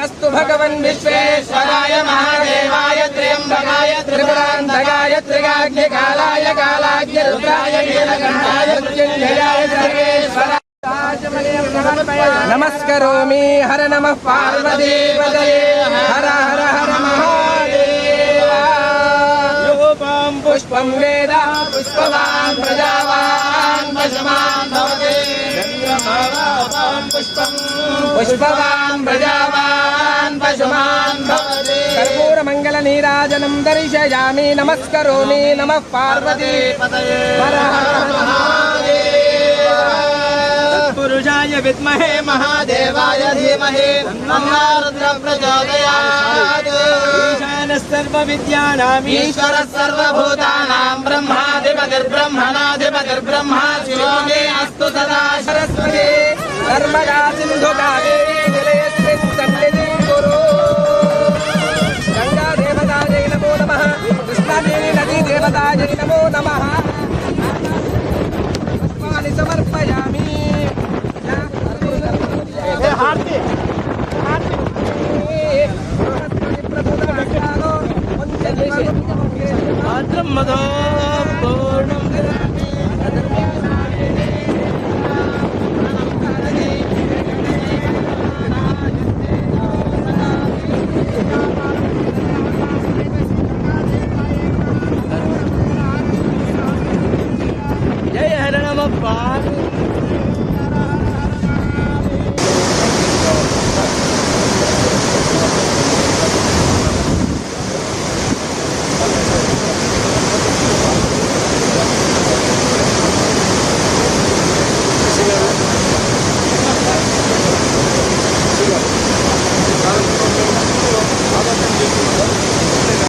నమస్తే అస్తు భగవన్ విశ్వేశ్వరాయ మహాదేవాయ త్ర్యంబకాయ త్రిపురాంతకాయ త్రిగాగ్నికాలాయ కాలాగ్ని రుద్రాయ నీలకంఠాయ మృత్యుంజయాయ సర్వేశ్వరాయ నమస్కరోమి హర నమ పార్వతీపదయే హర హర హర మహాదేవ పుష్పం వేద పుష్పవాన్ ప్రజావాన్ పశుమాన్ భవతి పుష్పం పుష్పవాన్ ప్రజావాన్ పశుమాన్ భవతి కర్పూర మంగళ నీరాజనం దర్శయామి నమస్కరోమి నమ పార్వతీ హర హర పురుషాయ విద్మహే మహాదేవాయ ధీమహి తన్నో ప్రచోదయాత్ ఈశాన Adorno,